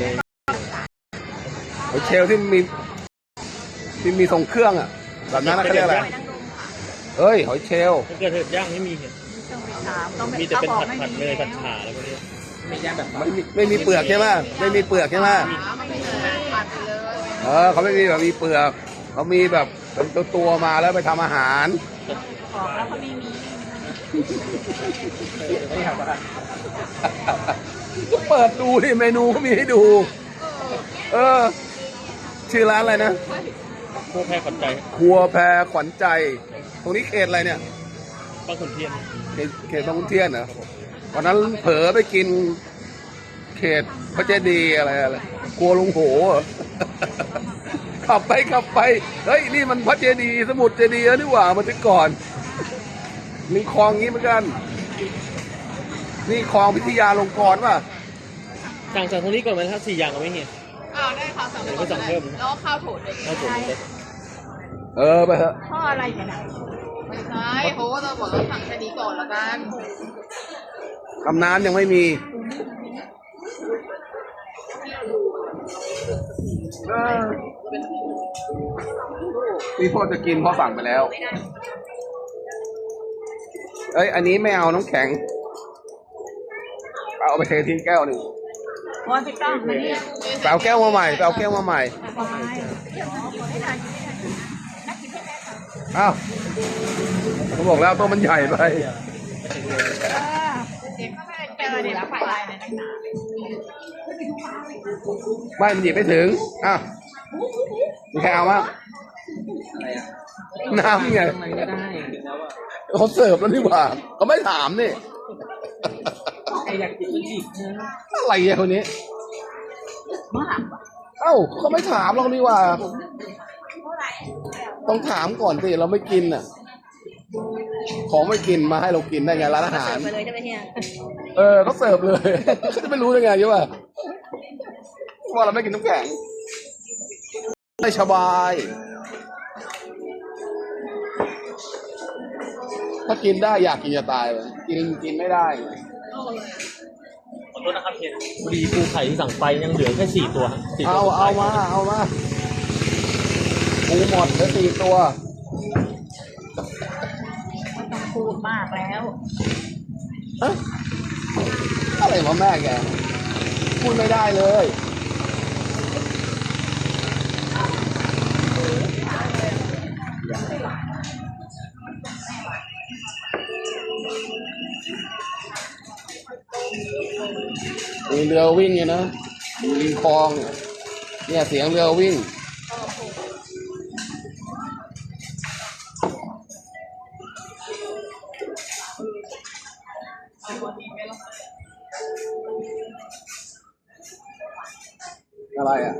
เลยหอยเชลล์ที่มีที่มีทรงเครื่องอะแบบนั้นนะเขาเรียกอะไรเอ้ยหอยเชลล์ถ้าเกิดเห็ดย่างไม่มีเห็ดต้องไปถามต้องไปมีแต่เป็นขาบผัอกดผัดๆเลยผัดฉ่าแล้วพวกนี้ไม่ย่างแบบไม่มีไม่มีเปลือกใช่ไหมไม่มีเปลือกใช่ไหมไม่มีเลยผัดไปเลยเออเขาไม่มีแบบมีเปลือกเขามีแบบเป็นตัวตัวๆมาแล้วไปทำอาหารบอกแล้วเขาไม่มีไม่ทำอะไร ก็เปิดดูดิเมนูเขามีให้ดู เออ ชื่อร้านอะไรนะพวกแพ้ขวัญใจครัวแพรขวัญใจ ตรงนี้เขตอะไรเนี่ย บางขุนเทียนเขตเขตบางขุนเทียนเหรอวันนั้นเผลอไปกิน เขตพระเจดีย์อะไรอะไรครัวลุงโหเหรอ ขับไปขับไป เฮ้ย นี่มันพระเจดีย์สมุทรเจดีย์แล้วนี่หว่ามาถึงก่อน มีคลองงี้เหมือนกัน นี่คลองพิทยาลงกรณ์ป่ะ สั่งสั่งตรงนี้ก่อนไหมถ้าสี่อย่างก็ไม่เห็นอ้าวได้ข้าวสั่งเดี๋ยวก็สั่งเพิ่มแล้วข้าวโถดเลยน่าสนใจเออไปเถอะข้ออะไรเนี่ยนะไม่ใช่เพราะว่าเราบอกเราสั่งแค่นี้ก่อนละกันกำน้ำยังไม่มีเออพี่พ่อจะกินเพราะสั่งไปแล้ว เอ้ย อันนี้ไม่เอาน้ำแข็ง เอาไปเททิ้งแก้วหนึ่งวันที่ตั้งมาเนี่ยไปเอาแก้วมาใหม่ไปเอาแก้วมาใหม่อ้าวผมบอกแล้วตัวมันใหญ่ไปเด็กก็ไม่ได้เจอเด็กแล้วไปอะไรนะไม่มันหยิบไม่ถึง อ้าวมีใครเอามั้งน้ำไง มันก็ได้ถึงแล้วอะเขาเสิร์ฟแล้วนี่หว่าเขาไม่ถามนี่ใครอยากกินก็หยิบนะอะไรอะคนนี้เอ้าเขาไม่ถามเรานี่หว่า ต้องถามก่อนสิเราไม่กินอะ ของไม่กินมาให้เรากินได้ไงร้านอาหาร ไปเลยใช่ไหมเฮียเออเขาเสิร์ฟเลยเขาจะไม่รู้ได้ไงใช่ป่ะว่าเราไม่กินน้ำแข็งไม่สบาย ถ้ากินได้อยากกินจะตายเลยกินกินไม่ได้ ขอโทษนะครับเห็ดพอดีปูไข่ที่สั่งไปยังเหลือแค่สี่ตัวสี่ตัวเอาสุดท้เอายมาเอามาปูหมดเหลือสี่ตัว ไม่ต้องพูดมากแล้วเอ๊ะอะไรวะแม่แกพูดไม่ได้เลย มีเรือวิ่งอยู่นะอยู่ริมคลอง เนี่ยเสียงเรือวิ่งอะไรอะ